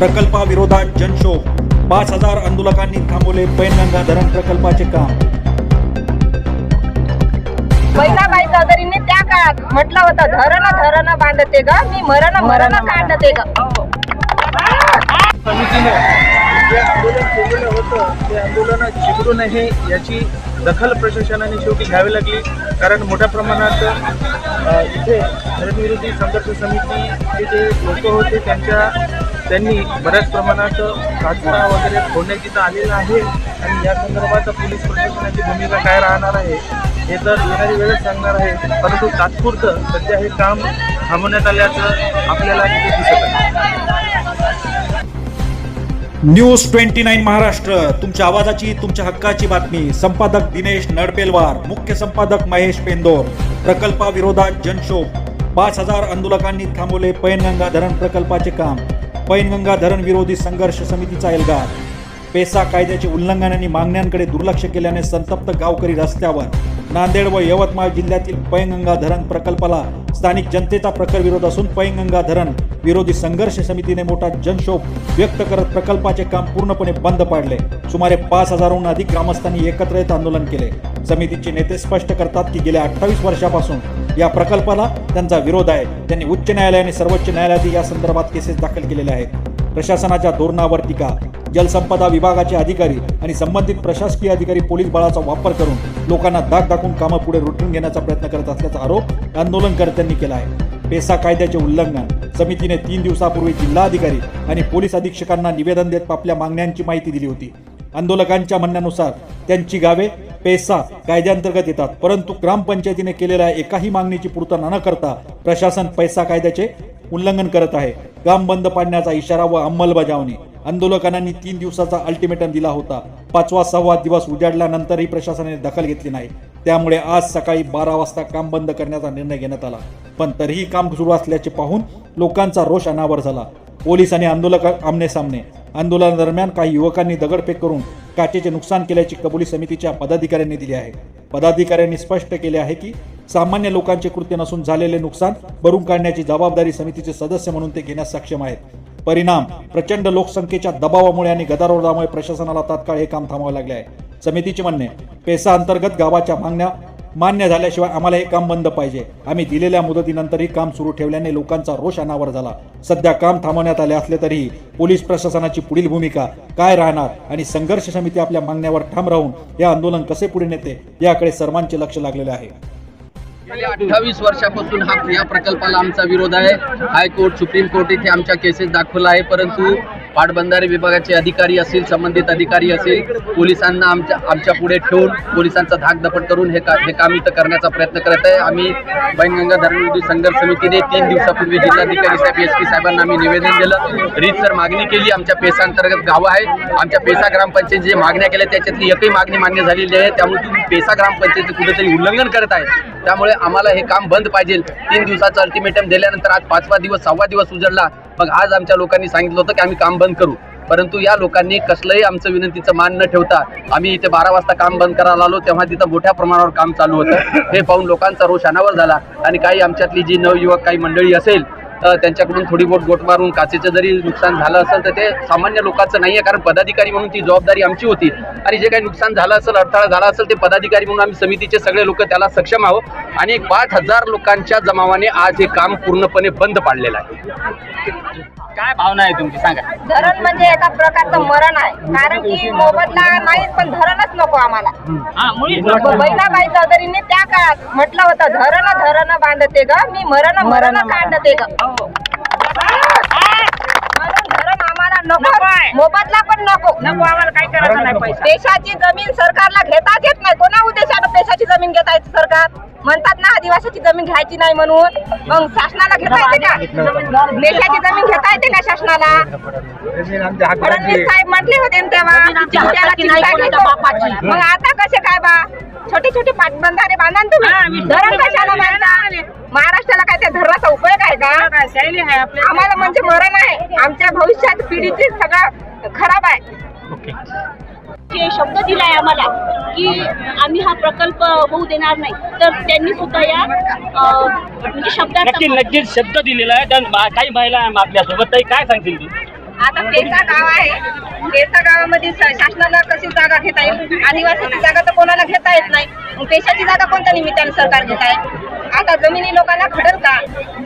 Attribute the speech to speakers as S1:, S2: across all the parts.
S1: प्रकल्पाविरोधात जनशोक. पाच हजार आंदोलकांनी थांबवले पैनगंगा धरण प्रकल्पाचे काम.
S2: महिलाबाई चौधरीने त्या काळात म्हटलं होतं धरण धरण बांधते ग मी मरण मरण काढते ग.
S3: समितीने जे आंदोलन केलेलं होतं ते आंदोलन नये याची दखल प्रशासनाने शेवटी घ्यावी लागली. कारण मोठ्या प्रमाणात इथे धर्मविरोधी संघर्ष समितीचे जे लोक होते त्यांच्या त्यांनी बऱ्याच प्रमाणात काचा वगैरे फोडण्याची तर आलेलं आहे आणि या संदर्भात पोलीस प्रशासनाची भूमिका काय राहणार आहे हे तर येणारी वेळच सांगणार आहे. परंतु तात्पुरतं सध्या हे काम थांबवण्यात आल्याचं आपल्याला तिथे दिसत आहे.
S1: न्यूज ट्वेंटी नाईन महाराष्ट्र तुमच्या आवाजाची तुमच्या हक्काची बातमी. संपादक दिनेश नडपेलवार मुख्य संपादक महेश पेंदोर. प्रकल्पाविरोधात जनशोभ पाच हजार आंदोलकांनी थांबवले पैनगंगा धरण प्रकल्पाचे काम. पैनगंगा धरण विरोधी संघर्ष समितीचा एल्गार. पेसा कायद्याचे उल्लंघन आणि मागण्यांकडे दुर्लक्ष केल्याने संतप्त गावकरी रस्त्यावर नांदेड व यवतमाळ जिल्ह्यातील पैनगंगा धरण प्रकल्पाला स्थानिक जनतेचा प्रखर विरोध असून पैनगंगा धरण विरोधी संघर्ष समितीने मोठा जनशोभ व्यक्त करत प्रकल्पाचे काम पूर्णपणे बंद पाडले. सुमारे पाच हजारहून अधिक ग्रामस्थांनी एकत्र येत आंदोलन केले. समितीचे नेते स्पष्ट करतात की गेल्या अठ्ठावीस वर्षापासून या प्रकल्पाला त्यांचा विरोध आहे. त्यांनी उच्च न्यायालय आणि सर्वोच्च न्यायालयात या संदर्भात केसेस दाखल केलेल्या आहेत. प्रशासनाच्या धोरणावर टीका. जलसंपदा विभागाचे अधिकारी आणि संबंधित प्रशासकीय अधिकारी पोलीस बळाचा वापर करून लोकांना दाग दाखवून कामं पुढे रुटून घेण्याचा प्रयत्न करत असल्याचा आरोप आंदोलनकर्त्यांनी केला आहे पेसा कायद्याचे उल्लंघन समितीने तीन दिवसापूर्वी जिल्हाधिकारी आणि पोलीस अधीक्षकांना निवेदन देत आपल्या मागण्यांची माहिती दिली होती. आंदोलकांच्या म्हणण्यानुसार त्यांची गावे पेसा कायद्याअंतर्गत येतात परंतु ग्रामपंचायतीने केलेल्या एकाही मागणीची पूर्तता न करता प्रशासन पैसा कायद्याचे उल्लंघन करत आहे. ग्राम बंद पाडण्याचा इशारा व अंमलबजावणी आंदोलकांनी तीन दिवसाचा अल्टिमेटम दिला होता. पाचवा सहावा दिवस उजाडल्यानंतरही प्रशासनाने दखल घेतली नाही. त्यामुळे आज सकाळी बारा वाजता काम बंद करण्याचा निर्णय घेण्यात आला. पण तरीही काम सुरू असल्याचे पाहून लोकांचा रोष अनावर झाला. पोलीस आणि आंदोलक आमने सामने. आंदोलनादरम्यान काही युवकांनी दगडफेक करून काचेचे नुकसान केल्याची कबुली समितीच्या पदाधिकाऱ्यांनी दिली आहे. पदाधिकाऱ्यांनी स्पष्ट केले आहे की सामान्य लोकांचे कृत्य नसून झालेले नुकसान भरून काढण्याची जबाबदारी समितीचे सदस्य म्हणून ते घेण्यास सक्षम आहेत. परिणाम प्रचंड लोकसंख्येच्या दबावामुळे आणि गदारोळामुळे प्रशासनाला तात्काळ हे काम थांबावे लागले आहे. समितीचे म्हणणे पेसा अंतर्गत गावाच्या मागण्या मान्य झाल्याशिवाय आम्हाला हे काम बंद पाहिजे. आम्ही दिलेल्या मुदतीनंतरही काम सुरू ठेवल्याने लोकांचा रोष अनावर झाला. सध्या काम थांबवण्यात आले असले तरीही पोलीस प्रशासनाची पुढील भूमिका काय राहणार आणि संघर्ष समिती आपल्या मागण्यावर ठाम राहून हे आंदोलन कसे पुढे नेते याकडे सर्वांचे लक्ष लागलेले आहे.
S4: गेल्या अठ्ठावीस वर्षापासून हा या प्रकल्पाला आमचा विरोध आहे. हायकोर्ट सुप्रीम कोर्ट इथे आमच्या केसेस दाखवला आहे परंतु पाटबंधारे विभागाचे अधिकारी असतील संबंधित अधिकारी असतील पोलिसांना आमच्या आमच्या पुढे ठेवून पोलिसांचा धाकदपट करून हे का हे काम इथं करण्याचा प्रयत्न करत आहे. आम्ही बैनगंगा धरण संघर्ष समितीने तीन दिवसापूर्वी जिल्हाधिकारी साहेब एस पी साहेबांना आम्ही निवेदन दिलं. रीतसर मागणी केली आमच्या पेसा अंतर्गत गावं आहेत. आमच्या पेसा ग्रामपंचायत जे मागण्या केल्या त्याच्यातली एकही मागणी मान्य झालेली आहे त्यामुळे तुम्ही पेसा ग्रामपंचायतीचं कुठेतरी उल्लंघन करत आहे. त्यामुळे आम्हाला हे काम बंद पाहिजे. तीन दिवसाचं अल्टिमेटम दिल्यानंतर आज पाचवा दिवस सहावा दिवस उजडला. मग आज आमच्या लोकांनी सांगितलं होतं की आम्ही काम बंद करू. परंतु या लोकांनी कसलंही आमचं विनंतीचं मान न ठेवता आम्ही इथे बारा वाजता काम बंद करायला आलो तेव्हा तिथं मोठ्या प्रमाणावर काम चालू होतं. हे पाहून लोकांचा रोष अनावर झाला. आणि काही आमच्यातली जी नवयुवक काही मंडळी असेल त्यांच्याकडून थोडी बोट गोट मारून काचेचं जरी नुकसान झालं असेल तर ते सामान्य लोकांचं नाही आहे कारण पदाधिकारी म्हणून ती जबाबदारी आमची होती. आणि जे काही नुकसान झालं असेल अडथळा झाला असेल ते पदाधिकारी म्हणून आम्ही समितीचे सगळे लोक त्याला सक्षम आहोत. आणि एक पाच हजार लोकांच्या जमावाने आज हे काम पूर्णपणे बंद पाडलेलं आहे.
S5: काय भावना आहे तुमची? सांगा.
S2: धरण म्हणजे एका प्रकारचं मरण आहे. कारण की मोबदला नाही पण धरणच नको आम्हाला.
S5: हा
S2: महिलाबाई चौधरीने त्या काळात म्हटलं होतं धरण धरण बांधते ग मी मरण मरण काढते ग. मोबदला पण नको.
S5: नको आम्हाला काय करायचं नाही पैसा.
S2: देशाची जमीन सरकारला घेताच येत नाही. कोणा उद्देशानं देशाची जमीन घेता येते सरकार? म्हणतात ना आदिवासीची जमीन घ्यायची नाही म्हणून. मग शासनाला घेता येते का? देशाची जमीन घेता येते का शासनाला? फडणवीस. साहेब म्हटले होते तेव्हा. मग आता कसे काय बा? छोटे छोटे पाटबंधारे बांधा ना तुम्ही? धरण कशाला बांधता? महाराष्ट्राला काय त्या धरणाचा उपयोग आहे का? आम्हाला म्हणजे मरण आहे. आमच्या भविष्यात पिढीची सगळं खराब आहे.
S6: शब्द दिलाय आम्हाला की आम्ही हा प्रकल्प होऊ देणार नाही तर त्यांनी सुद्धा या म्हणजे
S5: नक्की
S6: शब्दात
S5: नक्कीच शब्द दिलेला आहे. काही महिला आहे आपल्यासोबत काय सांगतील तू?
S2: आता पेसा गाव आहे. पेसा गावामध्ये शासनाला कशी जागा घेता येईल? आदिवासीची जागा तर कोणाला घेता येत नाही. पेशाची जागा कोणत्या निमित्ताने सरकार घेत आहे आता जमिनी लोकांना घडल का?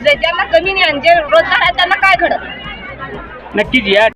S2: ज्यांना जमिनी आणि जे रोजगार आहे त्यांना काय घडत
S5: नक्कीच या